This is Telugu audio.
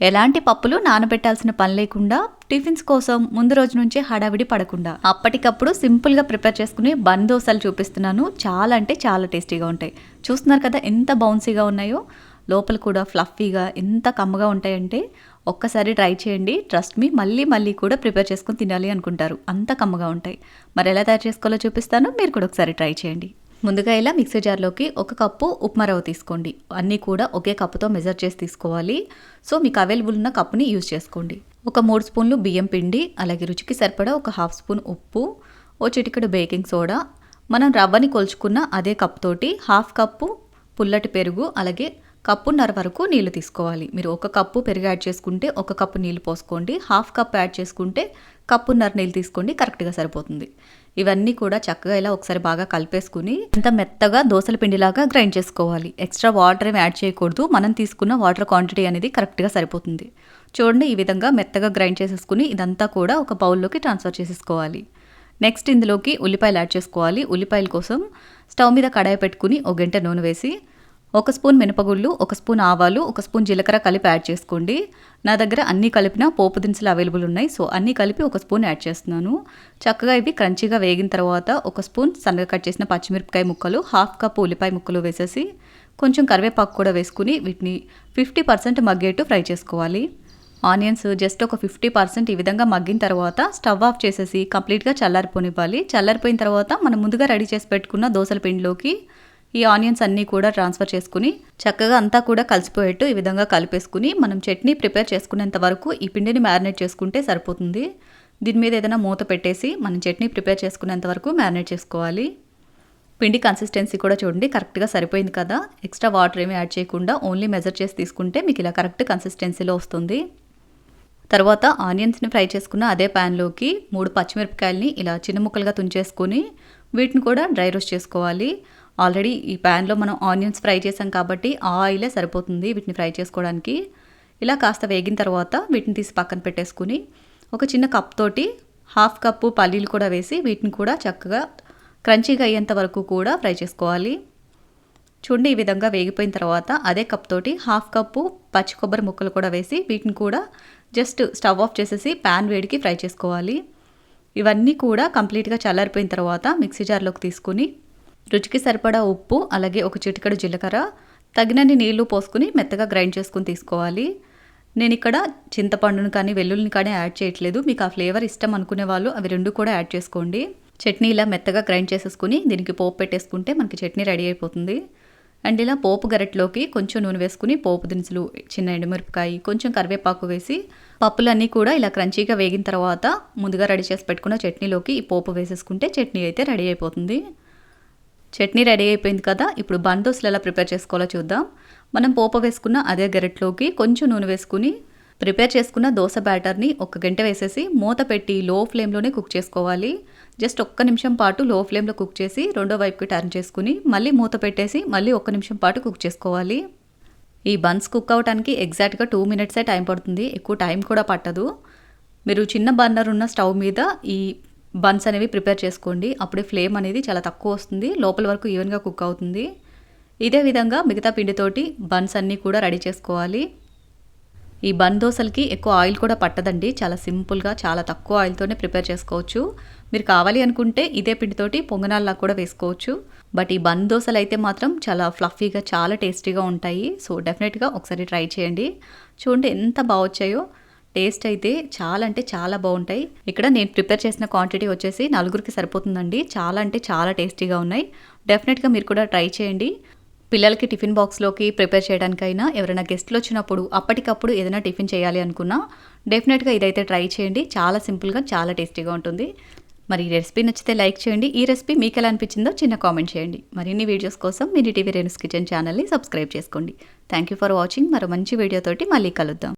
ఎలాంటి పప్పులు నానబెట్టాల్సిన పని లేకుండా టిఫిన్స్ కోసం ముందు రోజు నుంచే హడావిడి పడకుండా అప్పటికప్పుడు సింపుల్గా ప్రిపేర్ చేసుకుని బన్ దోశలు చూపిస్తున్నాను. చాలా అంటే చాలా టేస్టీగా ఉంటాయి. చూస్తున్నారు కదా ఎంత బౌన్సీగా ఉన్నాయో. లోపల కూడా ఫ్లఫీగా ఎంత కమ్మగా ఉంటాయంటే ఒక్కసారి ట్రై చేయండి. ట్రస్ట్ మీ మళ్ళీ మళ్ళీ కూడా ప్రిపేర్ చేసుకుని తినాలి అనుకుంటారు. అంత కమ్మగా ఉంటాయి. మరి ఎలా తయారు చేసుకోవాలో చూపిస్తాను. మీరు కూడా ఒకసారి ట్రై చేయండి. ముందుగా ఇలా మిక్సీ జార్లోకి ఒక కప్పు ఉప్మా రవ్వ తీసుకోండి. అన్నీ కూడా ఒకే కప్పుతో మెజర్ చేసి తీసుకోవాలి. సో మీకు అవైలబుల్ ఉన్న కప్పుని యూజ్ చేసుకోండి. ఒక మూడు స్పూన్లు బియ్యం పిండి అలాగే రుచికి సరిపడా ఒక హాఫ్ స్పూన్ ఉప్పు ఓ చిటికెడు బేకింగ్ సోడా. మనం రవ్వని కొలుచుకున్న అదే కప్ తోటి హాఫ్ కప్పు పుల్లటి పెరుగు అలాగే కప్పున్నర వరకు నీళ్ళు తీసుకోవాలి. మీరు ఒక కప్పు పెరుగు యాడ్ చేసుకుంటే ఒక కప్పు నీళ్ళు పోసుకోండి. హాఫ్ కప్ యాడ్ చేసుకుంటే కప్పున్నర నీళ్ళు తీసుకోండి. కరెక్ట్గా సరిపోతుంది. ఇవన్నీ కూడా చక్కగా ఇలా ఒకసారి బాగా కలిపేసుకుని ఇంత మెత్తగా దోశల పిండిలాగా గ్రైండ్ చేసుకోవాలి. ఎక్స్ట్రా వాటర్ ఏమి యాడ్ చేయకూడదు. మనం తీసుకున్న వాటర్ క్వాంటిటీ అనేది కరెక్ట్గా సరిపోతుంది. చూడండి ఈ విధంగా మెత్తగా గ్రైండ్ చేసేసుకుని ఇదంతా కూడా ఒక బౌల్లోకి ట్రాన్స్ఫర్ చేసేసుకోవాలి. నెక్స్ట్ ఇందులోకి ఉల్లిపాయలు యాడ్ చేసుకోవాలి. ఉల్లిపాయల కోసం స్టవ్ మీద కడాయి పెట్టుకుని ఒక గంట నూనె వేసి ఒక స్పూన్ మినపగుళ్ళు ఒక స్పూన్ ఆవాలు ఒక స్పూన్ జీలకర్ర కలిపి యాడ్ చేసుకోండి. నా దగ్గర అన్నీ కలిపిన పోపు దినుసులు అవైలబుల్ ఉన్నాయి. సో అన్నీ కలిపి ఒక స్పూన్ యాడ్ చేస్తున్నాను. చక్కగా ఇవి క్రంచీగా వేగిన తర్వాత ఒక స్పూన్ సన్నగా కట్ చేసిన పచ్చిమిరపకాయ ముక్కలు హాఫ్ కప్ ఉల్లిపాయ ముక్కలు వేసేసి కొంచెం కరివేపాకు కూడా వేసుకుని వీటిని ఫిఫ్టీ పర్సెంట్ మగ్గేట్టు ఫ్రై చేసుకోవాలి. ఆనియన్స్ జస్ట్ ఒక ఫిఫ్టీ పర్సెంట్ ఈ విధంగా మగ్గిన తర్వాత స్టవ్ ఆఫ్ చేసేసి కంప్లీట్గా చల్లారిపోనివ్వాలి. చల్లారిపోయిన తర్వాత మనం ముందుగా రెడీ చేసి పెట్టుకున్న దోసల పిండిలోకి ఈ ఆనియన్స్ అన్నీ కూడా ట్రాన్స్ఫర్ చేసుకుని చక్కగా అంతా కూడా కలిసిపోయేట్టు ఈ విధంగా కలిపేసుకుని మనం చట్నీ ప్రిపేర్ చేసుకునేంత వరకు ఈ పిండిని మ్యారినేట్ చేసుకుంటే సరిపోతుంది. దీని మీద ఏదైనా మూత పెట్టేసి మనం చట్నీ ప్రిపేర్ చేసుకునేంత వరకు మ్యారినేట్ చేసుకోవాలి. పిండి కన్సిస్టెన్సీ కూడా చూడండి కరెక్ట్గా సరిపోయింది కదా. ఎక్స్ట్రా వాటర్ ఏమీ యాడ్ చేయకుండా ఓన్లీ మెజర్ చేసి తీసుకుంటే మీకు ఇలా కరెక్ట్ కన్సిస్టెన్సీలో వస్తుంది. తర్వాత ఆనియన్స్ని ఫ్రై చేసుకున్న అదే ప్యాన్లోకి మూడు పచ్చిమిరపకాయలని ఇలా చిన్న ముక్కలుగా తుంచేసుకొని వీటిని కూడా డ్రై రోస్ట్ చేసుకోవాలి. ఆల్రెడీ ఈ ప్యాన్లో మనం ఆనియన్స్ ఫ్రై చేసాం కాబట్టి ఆ ఆయిలే సరిపోతుంది వీటిని ఫ్రై చేసుకోవడానికి. ఇలా కాస్త వేగిన తర్వాత వీటిని తీసి పక్కన పెట్టేసుకుని ఒక చిన్న కప్ తోటి హాఫ్ కప్పు పల్లీలు కూడా వేసి వీటిని కూడా చక్కగా క్రంచీగా అయ్యేంత వరకు కూడా ఫ్రై చేసుకోవాలి. చూడండి ఈ విధంగా వేగిపోయిన తర్వాత అదే కప్ తోటి హాఫ్ కప్పు పచ్చి కొబ్బరి ముక్కలు కూడా వేసి వీటిని కూడా జస్ట్ స్టవ్ ఆఫ్ చేసేసి ప్యాన్ వేడికి ఫ్రై చేసుకోవాలి. ఇవన్నీ కూడా కంప్లీట్గా చల్లారిపోయిన తర్వాత మిక్సీ జార్లోకి తీసుకుని రుచికి సరిపడా ఉప్పు అలాగే ఒక చిటికడు జీలకర్ర తగినన్ని నీళ్ళు పోసుకుని మెత్తగా గ్రైండ్ చేసుకుని తీసుకోవాలి. నేను ఇక్కడ చింతపండును కానీ వెల్లుల్ని కానీ యాడ్ చేయట్లేదు. మీకు ఆ ఫ్లేవర్ ఇష్టం అనుకునే వాళ్ళు అవి రెండు కూడా యాడ్ చేసుకోండి. చట్నీ ఇలా మెత్తగా గ్రైండ్ చేసేసుకుని దీనికి పోపు పెట్టేసుకుంటే మనకి చట్నీ రెడీ అయిపోతుంది. అండ్ ఇలా పోపు గరెట్లోకి కొంచెం నూనె వేసుకుని పోపు దినుసులు చిన్న ఎండుమిరపకాయ కొంచెం కరివేపాకు వేసి పప్పులన్నీ కూడా ఇలా క్రంచీగా వేగిన తర్వాత ముందుగా రెడీ చేసి పెట్టుకున్న చట్నీలోకి ఈ పోపు వేసేసుకుంటే చట్నీ అయితే రెడీ అయిపోతుంది. చట్నీ రెడీ అయిపోయింది కదా ఇప్పుడు బన్ దోశలు ఎలా ప్రిపేర్ చేసుకోవాలో చూద్దాం. మనం పోప వేసుకున్న అదే గరెట్లోకి కొంచెం నూనె వేసుకుని ప్రిపేర్ చేసుకున్న దోశ బ్యాటర్ని ఒక గంట వేసేసి మూత పెట్టి లో ఫ్లేమ్లోనే కుక్ చేసుకోవాలి. జస్ట్ ఒక్క నిమిషం పాటు లో ఫ్లేమ్లో కుక్ చేసి రెండో వైపుకి టర్న్ చేసుకుని మళ్ళీ మూత పెట్టేసి మళ్ళీ ఒక్క నిమిషం పాటు కుక్ చేసుకోవాలి. ఈ బన్స్ కుక్ అవడానికి ఎగ్జాక్ట్గా టూ మినిట్సే టైం పడుతుంది ఎక్కువ టైం కూడా పట్టదు. మీరు చిన్న బర్నర్ ఉన్న స్టవ్ మీద ఈ బన్స్ అనేవి ప్రిపేర్ చేసుకోండి. అప్పుడే ఫ్లేమ్ అనేది చాలా తక్కువ వస్తుంది. లోపల వరకు ఈవెన్గా కుక్ అవుతుంది. ఇదే విధంగా మిగతా పిండితోటి బన్స్ అన్నీ కూడా రెడీ చేసుకోవాలి. ఈ బన్ దోశలకి ఎక్కువ ఆయిల్ కూడా పట్టదండి. చాలా సింపుల్గా చాలా తక్కువ ఆయిల్తోనే ప్రిపేర్ చేసుకోవచ్చు. మీరు కావాలి అనుకుంటే ఇదే పిండితోటి పొంగనాల్లా కూడా వేసుకోవచ్చు. బట్ ఈ బన్ దోశలు అయితే మాత్రం చాలా ఫ్లఫీగా చాలా టేస్టీగా ఉంటాయి. సో డెఫినెట్గా ఒకసారి ట్రై చేయండి. చూడండి ఎంత బాగా వచ్చాయో టేస్ట్ అయితే చాలా అంటే చాలా బాగుంటాయి. ఇక్కడ నేను ప్రిపేర్ చేసిన క్వాంటిటీ వచ్చేసి నలుగురికి సరిపోతుందండి. చాలా అంటే చాలా టేస్టీగా ఉన్నాయి. డెఫినెట్గా మీరు కూడా ట్రై చేయండి. పిల్లలకి టిఫిన్ బాక్స్లోకి ప్రిపేర్ చేయడానికైనా ఎవరైనా గెస్ట్లు వచ్చినప్పుడు అప్పటికప్పుడు ఏదైనా టిఫిన్ చేయాలి అనుకున్నా డెఫినెట్గా ఇదైతే ట్రై చేయండి. చాలా సింపుల్గా చాలా టేస్టీగా ఉంటుంది. మరి ఈ రెసిపీ నచ్చితే లైక్ చేయండి. ఈ రెసిపీ మీకు ఎలా అనిపించిందో చిన్న కామెంట్ చేయండి. మరిన్ని వీడియోస్ కోసం మీరు టీవీ రేణుస్ కిచెన్ ఛానల్ని సబ్స్క్రైబ్ చేసుకోండి. Thank you for watching. మరో మంచి వీడియోతోటి మళ్ళీ కలుద్దాం.